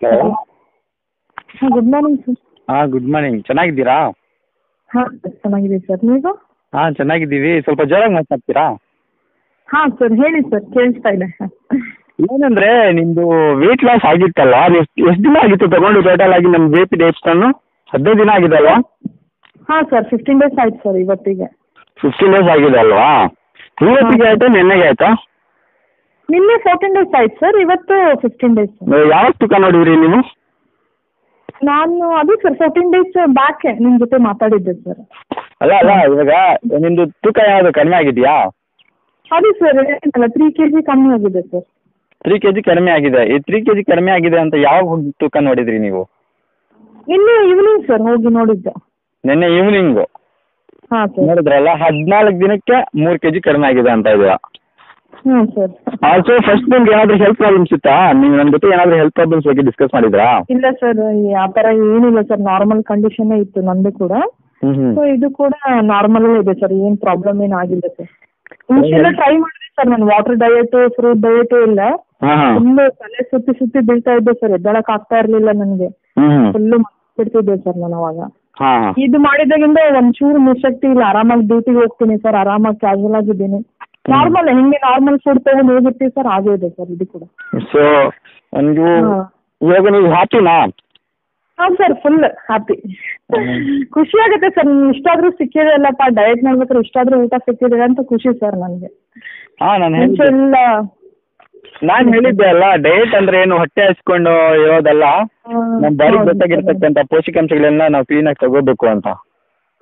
Hello ಹಾಂ good morning sir ಹಾಂ good morning ಚೆನ್ನಾಗಿದ್ದೀರಾ? ಹಾಂ ಚೆನ್ನಾಗಿದೆ ಸರ್ ನೀವು? ಹಾಂ ಚೆನ್ನಾಗಿದ್ದೀವಿ. ಸ್ವಲ್ಪ ಜೋರಾಗಿ ಮಾತಾಡ್ತೀರಾ? ಹಾಂ ಸರ್ ಹೇಳಿ ಸರ್ ಕೇಳಿಸ್ತಾ ಇದೆ. ಏನಂದ್ರೆ ನಿಮ್ದು ವೆಯ್ಟ್ ಲಾಸ್ ಆಗಿತ್ತಲ್ಲ? ಎಷ್ಟು ಎಷ್ಟು ದಿನ ಆಗಿತ್ತು ತಗೊಂಡು ಟೋಟಲ್ ಆಗಿ ನಮ್ಮ ಬಿ ಪಿ ಡೇಟ್ಸ್ಟನ್ನು ಹದಿನೈದು ದಿನ ಆಗಿದೆ ಅಲ್ವಾ? ಹಾಂ ಸರ್ ಫಿಫ್ಟೀನ್ ಡೇಸ್ ಆಯ್ತು ಸರ್ ಇವತ್ತಿಗೆ. ಫಿಫ್ಟೀನ್ ಡೇಸ್ ಆಗಿದೆ ಅಲ್ವಾ? ಇವತ್ತಿಗೆ ಆಯ್ತಾ ನಿನ್ನೆಗೆ ಆಯಿತಾ? ನಿನ್ನೆ ಫೋರ್ಟೀನ್ ಡೇಸ್ ಆಯ್ತು ಸರ್ ಇವತ್ತು ಫಿಫ್ಟೀನ್ ಡೇಸ್ ಯಾವತ್ತು ತೂಕ ನೋಡಿದ್ರಿ ನೀವು? ನಾನು ಅದು ಸರ್ ಫೋರ್ಟೀನ್ ಡೇಸ್ ಬ್ಯಾಕ್ ನಿಮ್ಮ ಜೊತೆ ಮಾತಾಡಿದ್ದೆ ಸರ್ ಅಲ್ಲ ಅಲ್ಲ ಇವಾಗ ನಿಮ್ದು ತೂಕ ಯಾವುದು ಕಡಿಮೆ ಆಗಿದೆಯಾ? ಅದು ಸರ್ ಏನಲ್ಲ ತ್ರೀ ಕೆ ಜಿ ಕಮ್ಮಿ ಆಗಿದೆ ಸರ್ ತ್ರೀ ಕೆ ಜಿ ಕಡಿಮೆ ಆಗಿದೆ. ಈ ತ್ರೀ ಕೆ ಜಿ ಕಡಿಮೆ ಆಗಿದೆ ಅಂತ ಯಾವಾಗ ಹೋಗಿ ತೂಕ ನೋಡಿದ್ರಿ ನೀವು? ನಿನ್ನೆ ಈವ್ನಿಂಗ್ ಸರ್ ಹೋಗಿ ನೋಡಿದ್ದೆ. ನಿನ್ನೆ ಈವ್ನಿಂಗು ನೋಡಿದ್ರಲ್ಲ ಹದಿನಾಲ್ಕು ದಿನಕ್ಕೆ ಮೂರು ಕೆ ಜಿ ಕಡಿಮೆ ಆಗಿದೆ ಅಂತ ಇದೆಯಾ ಸರ್ ಆಲ್ಸೋ ಫಸ್ಟ್ ನಿಮ್ಗೆ ಏನಾದರೂ ಹೆಲ್ತ್ ಪ್ರಾಬ್ಲಮ್ಸ್ ಇತ್ತಾ ನೀವು ನನ್ನ ಜೊತೆ ಏನಾದರೂ ಹೆಲ್ತ್ ಪ್ರಾಬ್ಲಮ್ಸ್ ಬಗ್ಗೆ ಡಿಸ್ಕಸ್ ಮಾಡಿದ್ರಾ? ಇಲ್ಲ ಸರ್ ಆ ಥರ ಏನಿಲ್ಲ ಸರ್ ನಾರ್ಮಲ್ ಕಂಡೀಷನ್ ಇತ್ತು ನಂದು ಕೂಡ. ಸೊ ಇದು ಕೂಡ ನಾರ್ಮಲ್ ಇದೆ ಸರ್ ಏನು ಪ್ರಾಬ್ಲಮ್ ಏನ್ ಆಗಿಲ್ಲ ಸರ್ ಮುಂಚೆಲ್ಲ ಟ್ರೈ ಮಾಡಿದೆ ಸರ್ ನಾನು ವಾಟರ್ ಡಯಟ್ ಫ್ರೂಟ್ ಡಯಟ್ ಇಲ್ಲ. ತುಂಬಾ ತಲೆ ಸುತ್ತಿ ಸುತ್ತಿ ಬೀಳ್ತಾ ಇದ್ದೆ ಸರ್ ಎದ್ದಳಕ್ ಆಗ್ತಾ ಇರ್ಲಿಲ್ಲ ನನಗೆ. ಫುಲ್ ಫುಲ್ಲು ಬಿಡ್ತಿದ್ದೆ ಸರ್ ನಾನು ಅವಾಗ. ಇದು ಮಾಡಿದಾಗಿಂದ ಒಂಚೂರು ನಿಶಕ್ತಿ ಇಲ್ಲ. ಆರಾಮಾಗಿ ಡ್ಯೂಟಿಗೆ ಹೋಗ್ತೀನಿ ಸರ್ ಆರಾಮಾಗಿ ಕ್ಯಾಶುವಲ್ ಆಗಿದ್ದೀನಿ. ನಾರ್ಮಲ್ ಹಿಂಗೆ ನಾರ್ಮಲ್ ಫುಡ್ ತಗೊಂಡು ಹೋಗಿರ್ತೀವಿ ಸರ್ ಹಾಗೆ ಇದೆ ಸರ್ ಇದು ಕೂಡ. ಸೊ ನೀವು ಇವಾಗ ನೀವು ಹ್ಯಾಪಿನಾ ಹಾಂ ಸರ್ ಫುಲ್ ಹ್ಯಾಪಿ ಖುಷಿ ಆಗುತ್ತೆ ಸರ್ ಆದ್ರೂ ಸಿಕ್ಕಿದೆ ಅಲ್ಲಪ್ಪ ಡಯಟ್ ಮಾಡ್ಬೇಕಾದ್ರೆ ಇಷ್ಟಾದ್ರೂ ಊಟ ಸಿಕ್ಕಿದೆ ಅಂತ ಖುಷಿ ಸರ್ ನನಗೆ. ಹಾ ನಾನು ಎಲ್ಲ ನಾನು ಹೇಳಿದ್ದೆ ಅಲ್ಲ ಡಯಟ್ ಅಂದ್ರೆ ಏನು ಹೊಟ್ಟೆ ಹಚ್ಕೊಂಡು ಇರೋದಲ್ಲ? ನಮ್ಮ ಬಾಡಿಗೆ ಬೇಕಾಗಿರ್ತಕ್ಕಂಥ ಪೋಷಕಾಂಶಗಳೆಲ್ಲ ನಾವು ಕ್ಲೀನಾಗಿ ತಗೋಬೇಕು ಅಂತ.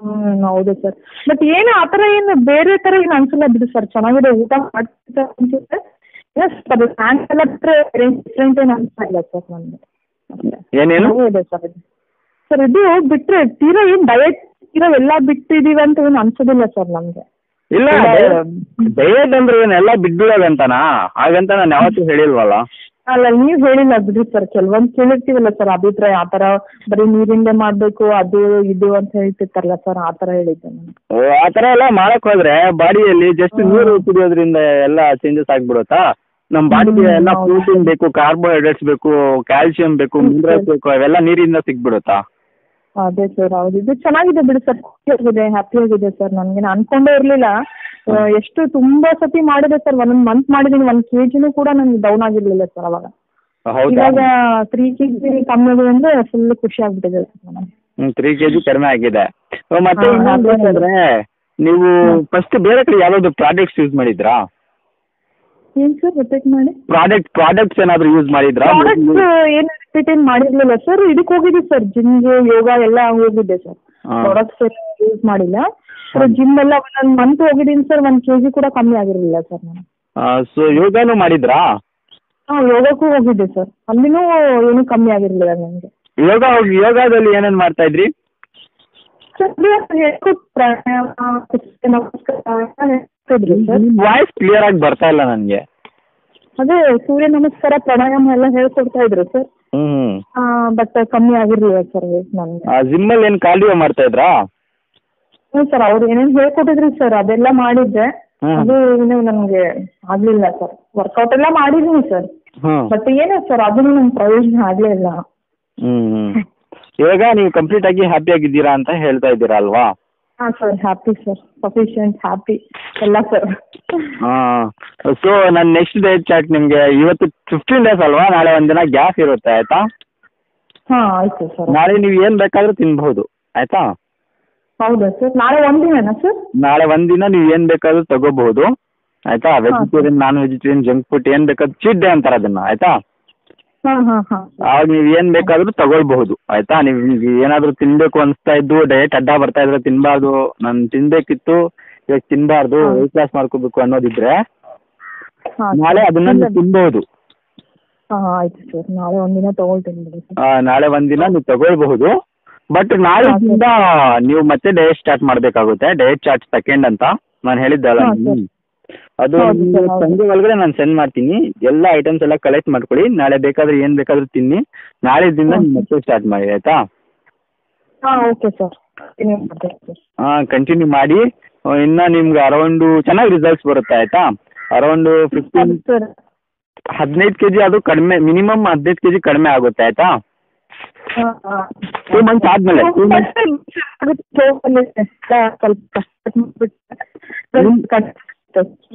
ಹ್ಮ್ ಹೌದು ಸರ್ ಬಟ್ ಏನು ಆ ಥರ ಏನು ಬೇರೆ ಥರ ಏನು ಅನ್ಸಲ್ಲ ಬಿಡಿ ಸರ್ ಚೆನ್ನಾಗಿದೆ ಊಟ ಅದು ಏನು ಅನಿಸ್ತಾ ಇಲ್ಲ ಸರ್ ನನಗೆ. ಏನೇನು? ಇದೆ ಸರ್ ಇದು. ಸರ್ ಇದು ಬಿಟ್ಟರೆ ತೀರಾ ಏನು ಡಯಟ್ ತೀರಾ ಎಲ್ಲ ಬಿಟ್ಟಿದೀವಿ ಅಂತ ಏನು ಅನ್ಸೋದಿಲ್ಲ ಸರ್ ನಮಗೆ ಇಲ್ಲ ಡಯಟ್ ಅಂದ್ರೆ ಏನು ಎಲ್ಲ ಬಿಟ್ಬಿಡೋದಂತನಾ? ಹಾಗಂತ ನಾನು ಯಾವತ್ತೂ ಹೇಳಿಲ್ವಲ್ಲ. ಅಲ್ಲ ನೀವ್ ಹೇಳಿಲ್ಲ ಬಿಡ್ರಿ ಸರ್ ಕೆಲವೊಂದ್ ಕೇಳಿರ್ತೀವಲ್ಲ ಸರ್ ಅಭಿಪ್ರಾಯ ಆತರ ಥರ ಬರೀ ನೀರಿಂದೆ ಮಾಡಬೇಕು ಅದು ಇದು ಅಂತ ಹೇಳ್ತಿರ್ತಾರಲ್ಲ ಸರ್ ಆತರ ಥರ ಹೇಳಿದ್ದೆ ಆತರ ಓ, ಆ ಥರ ಎಲ್ಲ ಮಾಡಕ್ ಹೋದ್ರೆ ಬಾಡಿಯಲ್ಲಿ ಜಸ್ಟ್ ನೀರು ಕುಡಿಯೋದ್ರಿಂದ ಎಲ್ಲ ಚೇಂಜಸ್ ಆಗ್ಬಿಡುತ್ತಾ? ನಮ್ಮ ಬಾಡಿಗೆ ಎಲ್ಲ ಪ್ರೋಟೀನ್ ಬೇಕು ಕಾರ್ಬೋಹೈಡ್ರೇಟ್ಸ್ ಬೇಕು ಕ್ಯಾಲ್ಸಿಯಂ ಬೇಕು ಮಿನರಲ್ಸ್ ಬೇಕು ಅವೆಲ್ಲ ನೀರಿಂದ ಸಿಕ್ಬಿಡುತ್ತಾ ಅದೇ ಸರ್ ಹೌದು. ಇದು ಚೆನ್ನಾಗಿದೆ ಬಿಡಿ ಸರ್ ಖುಷಿಯಾಗಿದೆ ಹ್ಯಾಪಿ ಆಗಿದೆ ಸರ್ ನನಗೆ ನಾನು ಅನ್ಕೊಂಡೇ ಇರಲಿಲ್ಲ. ಎಷ್ಟು ತುಂಬಾ ಸತಿ ಮಾಡಿದೆ ಸರ್ ಒಂದೊಂದು ಮಂತ್ ಮಾಡಿದ್ದೀನಿ ಒಂದು ಕೆ ಜಿನೂ ಕೂಡ ನನಗೆ ಡೌನ್ ಆಗಿರಲಿಲ್ಲ ಸರ್ ಅವಾಗ. ಇವಾಗ ತ್ರೀ ಕೆ ಜಿ ಕಮ್ಮಿ ಆಗಿದೆ ಅಂದರೆ ಫುಲ್ ಖುಷಿ ಆಗ್ಬಿಟ್ಟಿದೆ ಸರ್ ನನಗೆ. ತ್ರೀ ಕೆ ಜಿ ಕಡಿಮೆ ಆಗಿದೆ. ಮತ್ತೆ ಇನ್ನೊಂದು. ಏನಂದ್ರೆ ನೀವು ಫಸ್ಟ್ ಬೇರೆ ಕಡೆ ಯಾವ್ದಾದ್ರು ಪ್ರಾಡಕ್ಟ್ಸ್ ಯೂಸ್ ಮಾಡಿದ್ರಾ? ಏನು ಸರ್ ರಿಪೀಟ್ ಮಾಡಿ? ಪ್ರಾಡಕ್ಟ್ ಪ್ರಾಡಕ್ಟ್ಸ್ ಏನಾದ್ರು ಯೂಸ್ ಮಾಡಿದ್ರಾ? ಪ್ರಾಡಕ್ಟ್ಸ್ ಏನು ರಿಪೀಟ್ ಏನು ಮಾಡಿರಲಿಲ್ಲ ಸರ್ ಇದಕ್ಕೆ ಹೋಗಿದ್ದೆ ಸರ್ ಜಿಮ್ಗೆ ಯೋಗ ಎಲ್ಲ ಹೋಗಿದ್ದೆ ಸರ್ ಪ್ರಾಡಕ್ಟ್ಸ್ ಯೂಸ್ ಮಾಡಿಲ್ಲ. ಸರ್ ಜಿಮ್ ಎಲ್ಲ ಒಂದೊಂದು ಮಂತ್ ಹೋಗಿದ್ದೀನಿ ಸರ್ ಒಂದು ಕೆಜಿ ಕೂಡ ಕಮ್ಮಿ ಆಗಿರಲಿಲ್ಲ ಸರ್ ನಾನು ಸೊ ಯೋಗಾನು ಮಾಡಿದ್ರಾ? ಹಾ ಯೋಗಕ್ಕೂ ಹೋಗಿದ್ದೆ ಸರ್ ಅಲ್ಲಿನೂ ಏನು ಕಮ್ಮಿ ಆಗಿರಲಿಲ್ಲ ನನಗೆ. ಯೋಗ ಹೋಗಿ ಯೋಗದಲ್ಲಿ ಏನೇನ್ ಮಾಡ್ತಾ ಇದ್ರಿ? ಸರ್ ಹೇಳ್ಕೊಟ್ಟು ಪ್ರಾಣಾಯಾಮ ನಮಸ್ಕಾರ ವಾಯ್ಸ್ ಕ್ಲಿಯರ್ ಆಗಿ ಬರ್ತಾ ಇಲ್ಲ ನನಗೆ ಅದೇ ಸೂರ್ಯ ನಮಸ್ಕಾರ ಪ್ರಾಣಾಯಾಮ ಎಲ್ಲ ಹೇಳ್ಕೊಡ್ತಾ ಇದ್ರು ಸರ್. ಹ್ಮ್ ಬಟ್ ಕಮ್ಮಿ ಆಗಿರ್ಲಿಲ್ಲ ಸರ್ ನನಗೆ. ಜಿಮ್ ಅಲ್ಲಿ ಏನ್ ಕಾರ್ಡಿಯೋ ಮಾಡ್ತಾ ಇದ್ರಾ? ಹ್ಞೂ ಸರ್ ಅವ್ರು ಏನೇನು ಹೇಳ್ಕೊಟ್ಟಿದ್ರು ಸರ್ ಅದೆಲ್ಲ ಮಾಡಿದ್ದೆ. ಅದು ಇನ್ನೂ ನನಗೆ ಆಗ್ಲಿಲ್ಲ ಸರ್. ವರ್ಕೌಟ್ ಎಲ್ಲ ಮಾಡಿದೀನಿ ಸರ್. ಬಟ್ ಏನೋ ಸರ್ ಅದನ್ನು ನಮ್ಗೆ ಪ್ರಯೋಜನ ಆಗ್ಲೇ ಇಲ್ಲ. ಹ್ಮ್ ಹ್ಮ್. ಇವಾಗ ನೀವು ಕಂಪ್ಲೀಟ್ ಆಗಿ ಹ್ಯಾಪಿ ಆಗಿದ್ದೀರಾ ಅಂತ ಹೇಳ್ತಾ ಇದ್ದೀರಾ ಅಲ್ವಾ? ಹಾಂ sir happy sir sufficient happy ಎಲ್ಲ ಸರ್ ಸೊ ನನ್ನ ನೆಕ್ಸ್ಟ್ ಡೇಟ್ ಚಾರ್ಟ್ ನಿಮಗೆ. ಇವತ್ತು ಫಿಫ್ಟೀನ್ ಡೇಸ್ ಅಲ್ವಾ? ನಾಳೆ ಒಂದಿನ ಗ್ಯಾಪ್ ಇರುತ್ತೆ ಆಯ್ತಾ? ಹಾಂ ಆಯಿತು ಸರ್ ನಾಳೆ ನೀವು ಏನು ಬೇಕಾದ್ರೂ ತಿನ್ಬಹುದು ಆಯ್ತಾ? ಹೌದಾ ಸರ್ ನಾಳೆ ಒಂದಿನನಾ ಸರ್ ನಾಳೆ ಒಂದಿನ ನೀವು ಏನು ಬೇಕಾದ್ರೂ ತಗೋಬಹುದು ಆಯ್ತಾ? Vegetarian non vegetarian junk food ಏನು ಬೇಕಾದ್ರೂ ಚೀಟ್ ಡೇ ಅಂತಾರೆ ಅದನ್ನ ಆಯ್ತಾ? ಹಾಂ ಹಾಂ ಹಾಂ ಆವಾಗ ನೀವು ಏನು ಬೇಕಾದ್ರೂ ತಗೊಳ್ಬಹುದು ಆಯ್ತಾ? ನೀವು ನಿಮ್ಗೆ ಏನಾದರೂ ತಿನ್ನಬೇಕು ಅನಿಸ್ತಾ ಇದ್ದು ಡಯಟ್ ಅಡ್ಡ ಬರ್ತಾ ಇದ್ರೆ ತಿನ್ಬಾರ್ದು. ನಾನು ತಿನ್ಬೇಕಿತ್ತು ಇವಾಗ ತಿನ್ಬಾರ್ದು. ವೆಯ್ಟ್ ಲಾಸ್ ಮಾಡ್ಕೋಬೇಕು ಅನ್ನೋದಿದ್ರೆ ನಾಳೆ ಅದನ್ನ ನೀವು ತಿನ್ಬಹುದು ಹಾಂ ಆಯಿತು ಸರ್. ನಾಳೆ ಒಂದಿನ ತೊಗೊಳ್ತೀನಿ ಬಿಡಿ ಸರ್. ಆ, ನಾಳೆ ಒಂದಿನ ನೀವು ತಗೊಳ್ಬಹುದು. ಬಟ್ ನಾಳೆಯಿಂದ ನೀವು ಮತ್ತೆ ಡಯಟ್ ಸ್ಟಾರ್ಟ್ ಮಾಡಬೇಕಾಗುತ್ತೆ. ಡಯಟ್ ಚಾರ್ಟ್ ಸೆಕೆಂಡ್ ಅಂತ. ನಾನು ಹೇಳಿದ್ದಲ್ಲ ನಿಮ್ಗೆ. ಅದು ನಿಮ್ಗೆ. ಸಂಜೆ ಒಳಗಡೆ ನಾನು ಸೆಂಡ್ ಮಾಡ್ತೀನಿ. ಎಲ್ಲ ಐಟಮ್ಸ್ ಎಲ್ಲ ಕಲೆಕ್ಟ್ ಮಾಡ್ಕೊಳ್ಳಿ. ನಾಳೆ ಬೇಕಾದ್ರೆ ಏನ್ ಬೇಕಾದ್ರೂ ತಿನ್ನಿ. ನಾಳೆ ದಿನ ನೀವು ಮತ್ತೆ ಸ್ಟಾರ್ಟ್ ಮಾಡಿ ಆಯ್ತಾ? ಹಾಂ ಓಕೆ ಸರ್ ಹಾಂ ಕಂಟಿನ್ಯೂ ಮಾಡಿ. ಇನ್ನ ನಿಮ್ಗೆ ಅರೌಂಡು ಚೆನ್ನಾಗಿ ರಿಸಲ್ಟ್ಸ್ ಬರುತ್ತೆ ಆಯ್ತಾ? ಅರೌಂಡು ಫಿಫ್ಟೀನ್ ಹದಿನೈದು ಕೆಜಿ ಅದು ಕಡಿಮೆ ಮಿನಿಮಮ್ ಹದಿನೈದು ಕೆಜಿ ಕಡಿಮೆ ಆಗುತ್ತೆ ಆಯ್ತಾ? ಟೂ ಮಂತ್ಸ್ ಆದಮೇಲೆ ಟೂ ಮಂತ್ಸ್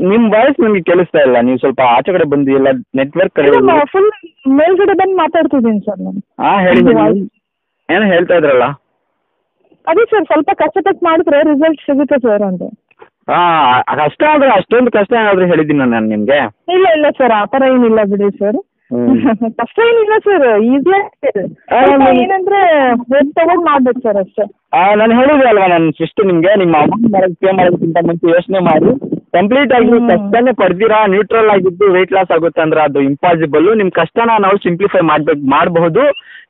ನಿಮ್ಮ ವಾಯ್ಸ್ ನಿಮ್ಗೆ ಕೇಳಿಸ್ತಾ ಇಲ್ಲ. ನೀವು ಸ್ವಲ್ಪ ಆಚೆ ಕಡೆ ಬಂದು ಎಲ್ಲ ನೆಟ್ವರ್ಕ್ ಕಡೆ ಫುಲ್ ಮೇಲ್ಗಡೆ ಬಂದು ಮಾತಾಡ್ತಿದ್ದೀನಿ ಸರ್ ನಾನು. ಹಾ ಹೇಳಿ. ಏನೋ ಹೇಳ್ತಾ ಇದ್ರಲ್ಲ? ಅದೇ ಸರ್ ಸ್ವಲ್ಪ ಕಷ್ಟಪಟ್ಟು ಮಾಡಿದ್ರೆ ರಿಸಲ್ಟ್ ಸಿಗುತ್ತೆ ಸರ್ ಅಂತ ಹಾಂ ಕಷ್ಟ ಆದ್ರೆ ಅಷ್ಟೊಂದು ಕಷ್ಟ ಏನಾದ್ರೂ ಹೇಳಿದ್ದೀನಿ ನಾನು ನಿಮ್ಗೆ? ಇಲ್ಲ ಇಲ್ಲ ಸರ್ ಆ ಥರ ಏನಿಲ್ಲ ಬಿಡಿ ಸರ್ ಕಷ್ಟ ಏನಿಲ್ಲ ಸರ್ ಈಸಿ ಆ, ನಾನು- ಏನಂದ್ರೆ ವೆಬ್ ತಗೊಂಡು ಮಾಡ್ಬೇಕು ಸರ್ ಅಷ್ಟೇ. ನಾನು ಹೇಳಿದೆ ಅಲ್ವಾ ನನ್ನ ಸಿಸ್ಟರ್ ನಿಮ್ಗೆ ನಿಮ್ಮ ಅಮೌಂಟ್ ಮಾಡೋದು ಪೇ ಮಾಡೋದಕ್ಕಿಂತ ಮುಂಚೆ ಯೋಚನೆ ಮಾಡಿ. ಕಂಪ್ಲೀಟ್ ಆಗಿ. ಕಷ್ಟನೇ ಪಡ್ತೀರಾ ನ್ಯೂಟ್ರಲ್ ಆಗಿದ್ದು ವೆಯ್ಟ್ ಲಾಸ್ ಆಗುತ್ತೆ ಅಂದ್ರೆ ಅದು ಇಂಪಾಸಿಬಲ್ ನಿಮ್ಮ ಕಷ್ಟನ ನಾವು ಸಿಂಪ್ಲಿಫೈ ಮಾಡ್ಬೇಕು ಮಾಡಬಹುದು.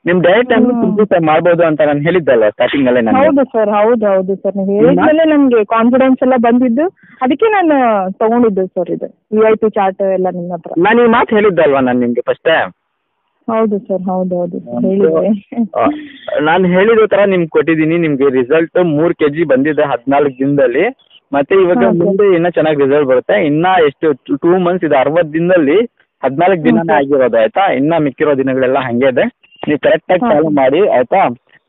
ನಿಮ್ಮ ಡಯಟ್ ಅನ್ನು. ಸಿಂಪ್ಲಿಫೈ ಮಾಡಬಹುದು ಅಂತ ನಾನು ಹೇಳಿದ್ದಲ್ಲ ಸ್ಟಾರ್ಟಿಂಗ್ ಅಲ್ಲೇ ನಾನು. ಹೌದು ಸರ್ ಹೌದು ಹೌದು ಸರ್ ನೀವು ಹೇಳಿದ್ಮೇಲೆ ನನಗೆ ಕಾನ್ಫಿಡೆನ್ಸ್ ಎಲ್ಲ ಬಂದಿದ್ದು. ಅದಕ್ಕೆ ನಾನು ತಗೊಂಡಿದ್ದು ಸರ್ ಇದು ವಿ ಐ ಪಿ ಚಾರ್ಟ್ ಎಲ್ಲ ನಿಮ್ಮ ಹತ್ರ. ನಾನು ಈ ಮಾತು ಹೇಳಿದ್ದಲ್ವಾ ನಾನು ನಿಮಗೆ ಫಸ್ಟೇ ಹೌದು ಸರ್ ಹೌದು ಹೌದು ಸರ್ ಹೇಳಿದ್ರಿ ನಾನು ಹೇಳಿದ ತರ ನಿಮ್ಗೆ ಕೊಟ್ಟಿದ್ದೀನಿ. ನಿಮಗೆ ರಿಸಲ್ಟ್ ಮೂರ್ ಕೆ ಜಿ ಬಂದಿದೆ ಹದಿನಾಲ್ಕು ದಿನದಲ್ಲಿ. ಮತ್ತೆ ಇವಾಗ ಮುಂದೆ ಇನ್ನ ಚೆನ್ನಾಗಿ ರಿಸಲ್ಟ್ ಬರುತ್ತೆ. ಇನ್ನ ಎಷ್ಟು ಟೂ ಮಂತ್ಸ್ ಇದೆ ಅರವತ್ತು ದಿನದಲ್ಲಿ ಹದಿನಾಲ್ಕು ದಿನನೇ ಆಗಿರೋದು ಆಯ್ತಾ? ಇನ್ನ ಮಿಕ್ಕಿರೋ ದಿನಗಳೆಲ್ಲ ಹಂಗೆ ಇದೆ. ನೀವು ಕರೆಕ್ಟಾಗಿ ಆಗಿ ಚಾಲು ಮಾಡಿ ಆಯ್ತಾ?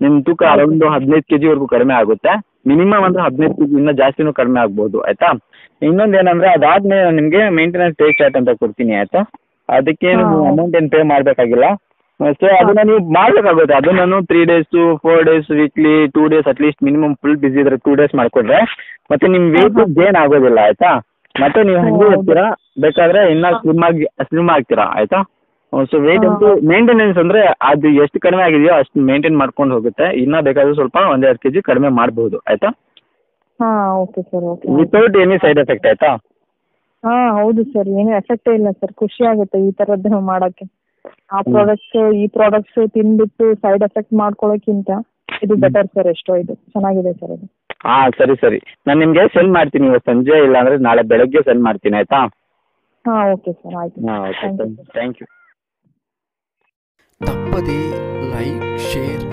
ನಿಮ್ಮ ತೂಕ. ಅರೌಂಡ್ ಹದಿನೈದು ಕೆ ಜಿವರೆಗೂ ಕಡಿಮೆ ಆಗುತ್ತೆ. ಮಿನಿಮಮ್ ಅಂದ್ರೆ ಹದಿನೈದು ಕೆಜಿ ಇನ್ನ ಇನ್ನೂ ಜಾಸ್ತಿನೂ ಕಡಿಮೆ ಆಗ್ಬೋದು ಆಯ್ತಾ? ಇನ್ನೊಂದು ಏನಂದ್ರೆ ಅದಾದ್ಮೇಲೆ ನಿಮಗೆ ಮೇಂಟೆನೆನ್ಸ್ ಪೇ ಚಾರ್ಟ್ ಅಂತ ಕೊಡ್ತೀನಿ ಆಯ್ತಾ? ಅದಕ್ಕೆ. ಅಮೌಂಟ್ ಏನು ಪೇ ಮಾಡಬೇಕಾಗಿಲ್ಲ. ಸೊ ಅದನ್ನ ನೀವು ಮಾಡಬೇಕಾಗುತ್ತೆ. ಅದನ್ನು three days four days weekly two days at least minimum full busy ಇದ್ರೆ ಟೂ ಡೇಸ್ ಮಾಡ್ಕೊಂಡ್ರೆ ಮತ್ತೆ ನಿಮ್ಮ ಹಾ. ಗೇನ್ ಆಗೋದಿಲ್ಲ ಆಯ್ತಾ? ಮತ್ತೆ ನೀವು ಓ, ಹಂಗೆ. ಇರ್ತೀರಾ? ಬೇಕಾದ್ರೆ ಇನ್ನ. ಸ್ಲಿಮ್ ಆಗಿ ಸ್ಲಿಮ್ ಆಗ್ತೀರಾ ಆಯ್ತಾ? ಸೊ ವೇಟ್ ಹಾ, ಅಂತೂ. ಮೇಂಟೆನೆನ್ಸ್ ಅಂದ್ರೆ ಅದು ಎಷ್ಟು ಕಡಿಮೆ ಆಗಿದೆಯೋ ಅಷ್ಟು ಮೇಂಟೈನ್ ಮಾಡ್ಕೊಂಡು ಹೋಗುತ್ತೆ. ಇನ್ನ ಬೇಕಾದ್ರೆ ಸ್ವಲ್ಪ ಒಂದೆರಡು ಕೆ ಜಿ ಕಡಿಮೆ ಮಾಡಬಹುದು ಆಯ್ತಾ? ಹಾ okay sir okay without any side effect ಆಯ್ತಾ? ಹಾ ಹೌದು ಸರ್ ಏನು ಎಫೆಕ್ಟೇ ಇಲ್ಲ ಸರ್ ಖುಷಿ ಆಗುತ್ತೆ ಈ ಥರದ್ದು ಮಾಡೋಕ್ಕೆ. ಆ ಪ್ರಾಡಕ್ಟ್ ಪ್ರಾಡಕ್ಟ್ಸ್ ಈ ಪ್ರಾಡಕ್ಟ್ಸ್ ತಿನ್ಬಿಟ್ಟು ಸೈಡ್ ಎಫೆಕ್ಟ್ ಮಾಡ್ಕೊಳ್ಳೋಕ್ಕಿಂತ ಇದು ಬೆಟರ್ ಸರ್ ಎಷ್ಟೋ ಇದು. ಚೆನ್ನಾಗಿದೆ ಸರ್ ಇದು. ಹಾ ಸರಿ ಸರಿ. ನಾನು ನಿಮಗೆ ಸೆಂಡ್ ಮಾಡ್ತೀನಿ. ಇವತ್ತು ಸಂಜೆ ಇಲ್ಲಾಂದ್ರೆ ನಾಳೆ ಬೆಳಗ್ಗೆ ಸೆಂಡ್ ಮಾಡ್ತೀನಿ ಆಯ್ತಾ? ಹಾ ಓಕೆ ಸರ್ ಆಯ್ತು. ಹಾ ಓಕೆ ಥ್ಯಾಂಕ್ ಯು ತಪ್ಪದೇ ಲೈಕ್ ಶೇರ್